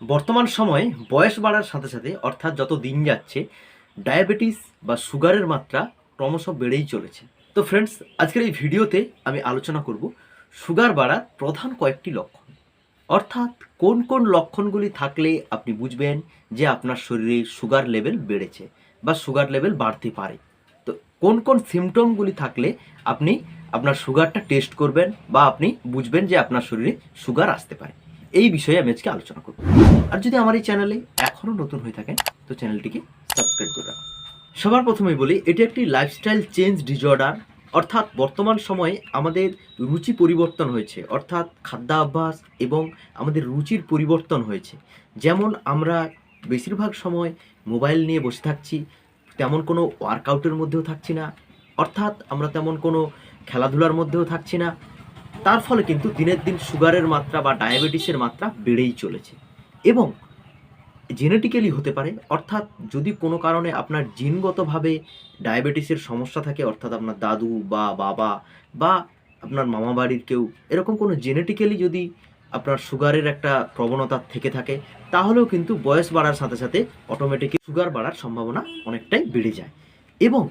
বর্তমান সময়ে বয়স বাড়ার সাথে সাথে, অর্থাৎ যত দিন যাচ্ছে, ডায়াবেটিস বা সুগারের মাত্রা ক্রমশ বেড়েই চলেছে। তো ফ্রেন্ডস আজকের এই ভিডিওতে আমি আলোচনা করব সুগার বাড়ার প্রধান কয়েকটি লক্ষণ। অর্থাৎ কোন কোন লক্ষণগুলি থাকলে আপনি বুঝবেন যে আপনার শরীরে সুগার লেভেল বেড়েছে বা সুগার লেভেল বাড়তে পারে? তো কোন কোন সিমটমগুলি থাকলে আপনি আপনার সুগারটা টেস্ট করবেন বা আপনি বুঝবেন যে আপনার শরীরে সুগার আসতে পারে? এই বিষয়ে আমি আজকে আলোচনা করব। আর যদি আমার এই চ্যানেলে এখনও নতুন হয়ে থাকেন, তো চ্যানেলটিকে সাবস্ক্রাইব করে রাখুন। সবার প্রথমেই বলি, এটি একটি লাইফস্টাইল চেঞ্জ ডিজঅর্ডার অর্থাৎ বর্তমান সময়ে আমাদের রুচি পরিবর্তন হয়েছে, অর্থাৎ খাদ্যাভ্যাস এবং আমাদের রুচির পরিবর্তন হয়েছে। যেমন আমরা বেশিরভাগ সময় মোবাইল নিয়ে বসে থাকছি, তেমন কোনো ওয়ার্কআউটের মধ্যেও থাকছি না, অর্থাৎ আমরা তেমন কোনো খেলাধুলার মধ্যেও থাকছি না তার ফলে কিন্তু দিনের দিন সুগারের মাত্রা বা ডায়াবেটিসের মাত্রা বেড়েই চলেছে। এবং জেনেটিক্যালি হতে পারে, অর্থাৎ যদি কোনো কারণে আপনার জিনগতভাবে ডায়াবেটিসের সমস্যা থাকে, অর্থাৎ আপনার দাদু বা বাবা বা আপনার মামা বাড়ির কেউ, এরকম কোনো জেনেটিক্যালি যদি আপনার সুগারের একটা প্রবণতা থেকে থাকে, তাহলেও কিন্তু বয়স বাড়ার সাথে সাথে অটোমেটিক সুগার বাড়ার সম্ভাবনা অনেকটাই বেড়ে যায়। এবং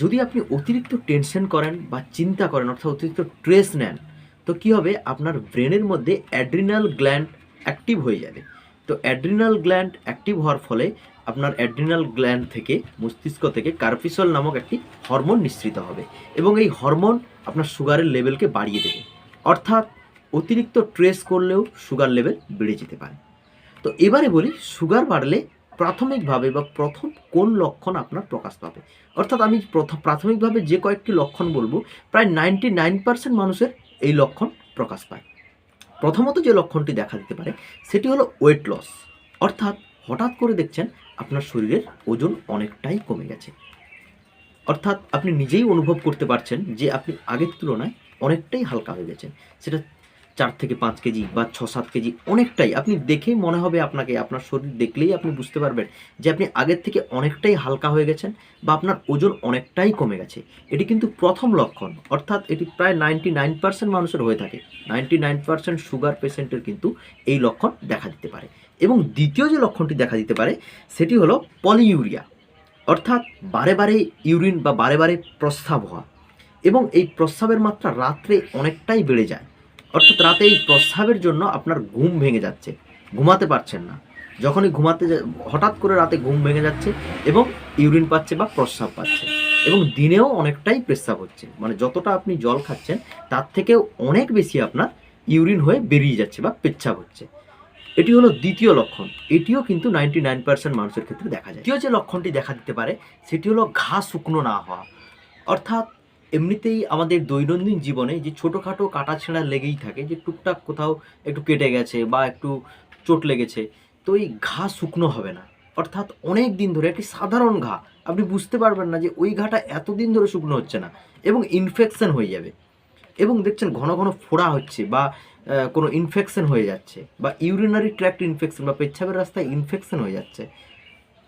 যদি আপনি অতিরিক্ত টেনশন করেন বা চিন্তা করেন, অর্থাৎ অতিরিক্ত স্ট্রেস নেন, তো কী হবে? আপনার ব্রেনের মধ্যে অ্যাড্রিনাল গ্ল্যান্ড অ্যাক্টিভ হয়ে যাবে। তো অ্যাড্রিনাল গ্ল্যান্ড অ্যাক্টিভ হওয়ার ফলে আপনার অ্যাড্রিনাল গ্ল্যান্ড থেকে, মস্তিষ্ক থেকে কার্পিসল নামক একটি হরমোন নিঃসৃত হবে এবং এই হরমোন আপনার সুগারের লেভেলকে বাড়িয়ে দেবে। অর্থাৎ অতিরিক্ত ট্রেস করলেও সুগার লেভেল বেড়ে যেতে পারে। তো এবারে বলি সুগার বাড়লে প্রাথমিকভাবে বা প্রথম কোন লক্ষণ আপনার প্রকাশ পাবে? অর্থাৎ আমি প্রথম প্রাথমিকভাবে যে কয়েকটি লক্ষণ বলব, প্রায় নাইনটি নাইন পার্সেন্ট মানুষের এই লক্ষণ প্রকাশ পায়। প্রথমত যে লক্ষণটি দেখা দিতে পারে, সেটি হলো ওয়েট লস অর্থাৎ হঠাৎ করে দেখছেন আপনার শরীরের ওজন অনেকটাই কমে গেছে। অর্থাৎ আপনি নিজেই অনুভব করতে পারছেন যে আপনি আগের তুলনায় অনেকটাই হালকা হয়ে গেছেন। সেটা চার থেকে পাঁচ কেজি বা ছ, সাত কেজি অনেকটাই আপনি দেখেই মনে হবে আপনাকে, আপনার শরীর দেখলেই আপনি বুঝতে পারবেন যে আপনি আগের থেকে অনেকটাই হালকা হয়ে গেছেন বা আপনার ওজন অনেকটাই কমে গেছে। এটি কিন্তু প্রথম লক্ষণ, অর্থাৎ এটি প্রায় নাইনটি নাইন পার্সেন্ট মানুষের হয়ে থাকে। নাইনটি নাইন পার্সেন্ট সুগার পেশেন্টের কিন্তু এই লক্ষণ দেখা দিতে পারে। এবং দ্বিতীয় যে লক্ষণটি দেখা দিতে পারে, সেটি হলো পলিইউরিয়া অর্থাৎ বারে বারে ইউরিন বা বারে বারে প্রস্রাব হওয়া। এবং এই প্রস্রাবের মাত্রা রাত্রে অনেকটাই বেড়ে যায়। অর্থাৎ রাতে এই প্রস্রাবের জন্য আপনার ঘুম ভেঙে যাচ্ছে। ঘুমাতে পারছেন না। যখনই ঘুমাতে হঠাৎ করে রাতে ঘুম ভেঙে যাচ্ছে এবং ইউরিন পাচ্ছে বা প্রস্রাব পাচ্ছে এবং দিনেও অনেকটাই প্রস্রাব হচ্ছে। মানে যতটা আপনি জল খাচ্ছেন, তার থেকেও অনেক বেশি আপনার ইউরিন হয়ে বেরিয়ে যাচ্ছে বা পেচ্ছাপ হচ্ছে। এটি হলো দ্বিতীয় লক্ষণ। এটিও কিন্তু নাইনটি নাইন পার্সেন্ট মানুষের ক্ষেত্রে দেখা যায়। দ্বিতীয় যে লক্ষণটি দেখা দিতে পারে, সেটি হলো ঘা শুকনো না হওয়া। অর্থাৎ এমনিতেই আমাদের দৈনন্দিন জীবনে যে ছোটোখাটো কাটা ছেঁড়া লেগেই থাকে, যে টুকটাক কোথাও একটু কেটে গেছে বা একটু চোট লেগেছে, তো এই ঘা শুকনো হবে না। অর্থাৎ অনেক দিন ধরে একটি সাধারণ ঘা, আপনি বুঝতে পারবেন না যে ওই ঘাটা এতদিন ধরে শুকনো হচ্ছে না এবং ইনফেকশন হয়ে যাবে। এবং দেখছেন ঘন ঘন ফোড়া হচ্ছে বা কোনো ইনফেকশন হয়ে যাচ্ছে বা ইউরিনারি ট্র্যাক্ট ইনফেকশন বা পেচ্ছাপের রাস্তায় ইনফেকশন হয়ে যাচ্ছে,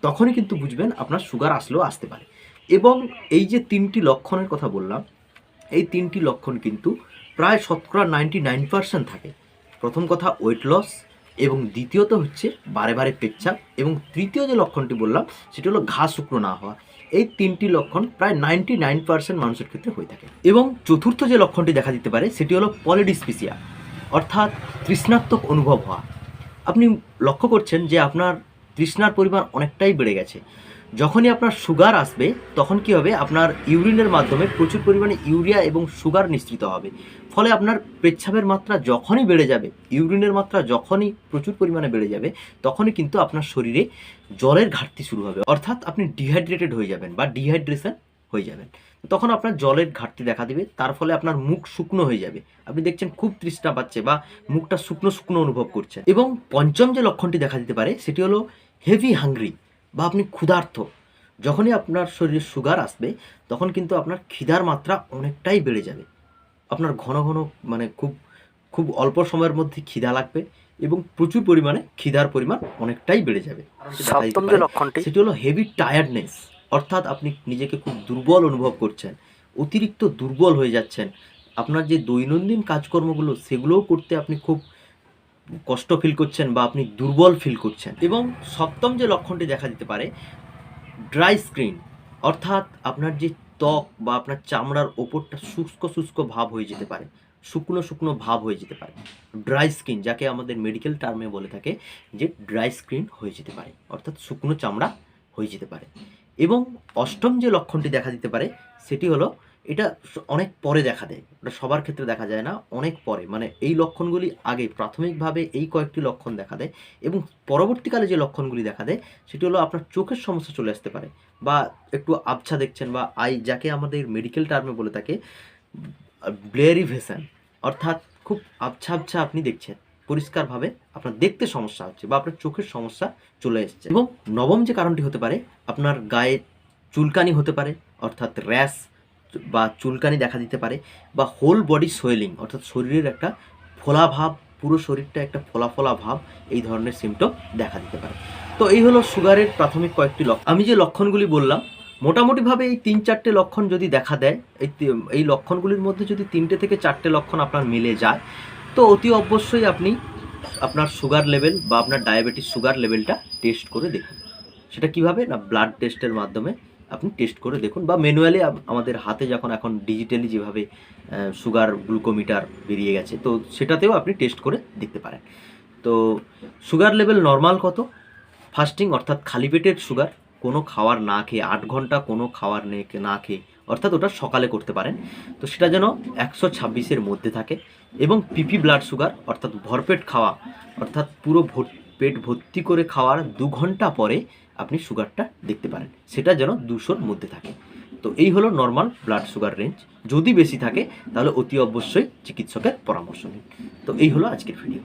তখনই কিন্তু বুঝবেন আপনার সুগার আসলেও আসতে পারে। এবং এই যে তিনটি লক্ষণের কথা বললাম, এই তিনটি লক্ষণ কিন্তু প্রায় শতকরা নাইনটি নাইন পার্সেন্ট থাকে। প্রথম কথা ওয়েট লস এবং দ্বিতীয়ত হচ্ছে বারে বারে পেচ্ছাপ এবং তৃতীয় যে লক্ষণটি বললাম, সেটি হলো ঘা শুকনো না হওয়া। এই তিনটি লক্ষণ প্রায় নাইনটি নাইন পার্সেন্ট মানুষের ক্ষেত্রে হয়ে থাকে। এবং চতুর্থ যে লক্ষণটি দেখা দিতে পারে, সেটি হলো পলিডিসপিসিয়া অর্থাৎ তৃষ্ণাত্মক অনুভব হওয়া। আপনি লক্ষ্য করছেন যে আপনার তৃষ্ণার পরিমাণ অনেকটাই বেড়ে গেছে। যখনই আপনার সুগার আসবে, তখন কি হবে? আপনার ইউরিনের মাধ্যমে প্রচুর পরিমাণে ইউরিয়া এবং সুগার নিঃসৃত হবে। ফলে আপনার পেচ্ছাপের মাত্রা যখনই বেড়ে যাবে ইউরিনের মাত্রা যখনই প্রচুর পরিমাণে বেড়ে যাবে, তখনই কিন্তু আপনার শরীরে জলের ঘাটতি শুরু হবে। অর্থাৎ আপনি ডিহাইড্রেটেড হয়ে যাবেন বা ডিহাইড্রেশন হয়ে যাবেন। তখন আপনার জলের ঘাটতি দেখা দিবে, তার ফলে আপনার মুখ শুকনো হয়ে যাবে। আপনি দেখছেন খুব তৃষ্ণা পাচ্ছে বা মুখটা শুকনো শুকনো অনুভব করছেন এবং পঞ্চম যে লক্ষণটি দেখা দিতে পারে, সেটি হলো হেভি হাংরি বা আপনি ক্ষুধার্ত যখনই আপনার শরীরে সুগার আসবে তখন কিন্তু আপনার খিদার মাত্রা অনেকটাই বেড়ে যাবে। আপনার ঘন ঘন মানে খুব খুব অল্প সময়ের মধ্যে খিদা লাগবে এবং প্রচুর পরিমাণে খিদার পরিমাণ অনেকটাই বেড়ে যাবে। লক্ষণটি? সেটি হলো হেভি টায়ার্ডনেস অর্থাৎ আপনি নিজেকে খুব দুর্বল অনুভব করছেন অতিরিক্ত দুর্বল হয়ে যাচ্ছেন। আপনার যে দৈনন্দিন কাজকর্মগুলো সেগুলোও করতে আপনি খুব কষ্ট ফিল করছেন বা আপনি দুর্বল ফিল করছেন এবং সপ্তম যে লক্ষণটি দেখা দিতে পারে ড্রাই স্ক্রিন অর্থাৎ আপনার যে ত্বক বা আপনার চামড়ার ওপরটা শুষ্ক শুষ্ক ভাব হয়ে যেতে পারে, শুকনো শুকনো ভাব হয়ে যেতে পারে। ড্রাই স্কিন যাকে আমাদের মেডিকেল টার্মে বলে থাকে যে ড্রাই স্ক্রিন হয়ে যেতে পারে, অর্থাৎ শুকনো চামড়া হয়ে যেতে পারে। এবং অষ্টম যে লক্ষণটি দেখা দিতে পারে, সেটি হলো এটা অনেক পরে দেখা দেয়। এটা সবার ক্ষেত্রে দেখা যায় না, অনেক পরে। মানে এই লক্ষণগুলি আগে প্রাথমিকভাবে এই কয়েকটি লক্ষণ দেখা দেয় এবং পরবর্তীকালে যে লক্ষণগুলি দেখা দেয়, সেটি হলো আপনার চোখের সমস্যা চলে আসতে পারে বা একটু আবছা দেখছেন বা আই, যাকে আমাদের মেডিকেল টার্মে বলে থাকে ব্লেয়ারিভেশন অর্থাৎ খুব আবছা আবছা আপনি দেখছেন। পরিষ্কারভাবে আপনার দেখতে সমস্যা হচ্ছে বা আপনার চোখের সমস্যা চলে এসছে। এবং নবম যে কারণটি হতে পারে, আপনার গায়ে চুলকানি হতে পারে, অর্থাৎ র্যাশ বা চুলকানি দেখা দিতে পারে বা হোল বডি সোয়েলিং অর্থাৎ শরীরের একটা ফোলা ভাব, পুরো শরীরটা একটা ফোলা ফোলা ভাব, এই ধরনের সিমটম দেখা দিতে পারে। তো এই হলো সুগারের প্রাথমিক কয়েকটি লক্ষণ। আমি যে লক্ষণগুলি বললাম, মোটামুটিভাবে এই তিন চারটে লক্ষণ যদি দেখা দেয়, এই এই লক্ষণগুলির মধ্যে যদি তিনটে থেকে চারটে লক্ষণ আপনার মিলে যায়, তো অতি অবশ্যই আপনি আপনার সুগার লেভেল বা আপনার ডায়াবেটিস সুগার লেভেলটা টেস্ট করে দেখুন। সেটা কীভাবে? না ব্লাড টেস্টের মাধ্যমে আপনি টেস্ট করে দেখুন বা ম্যানুয়ালি আমাদের হাতে যখন এখন ডিজিটালি যেভাবে সুগার গ্লুকোমিটার বেরিয়ে গেছে, তো সেটাতেও আপনি টেস্ট করে দেখতে পারেন। তো সুগার লেভেল নর্মাল কত? ফাস্টিং অর্থাৎ খালি পেটের সুগার কোনো খাওয়ার না খেয়ে, আট ঘণ্টা কোনো খাওয়ার নে না খেয়ে, অর্থাৎ ওটা সকালে করতে পারেন। তো সেটা যেন একশো ছাব্বিশের মধ্যে থাকে এবং পিপি ব্লাড সুগার অর্থাৎ ভরপেট খাওয়া, অর্থাৎ পুরো ভর- পেট ভর্তি করে খাওয়ার দু ঘণ্টা পরে আপনি সুগারটা দেখতে পারেন। সেটা যেন দুশোর মধ্যে থাকে। তো এই হলো নর্মাল ব্লাড সুগার রেঞ্জ যদি বেশি থাকে, তাহলে অতি অবশ্যই চিকিৎসকের পরামর্শ নিন। তো এই হলো আজকের ভিডিও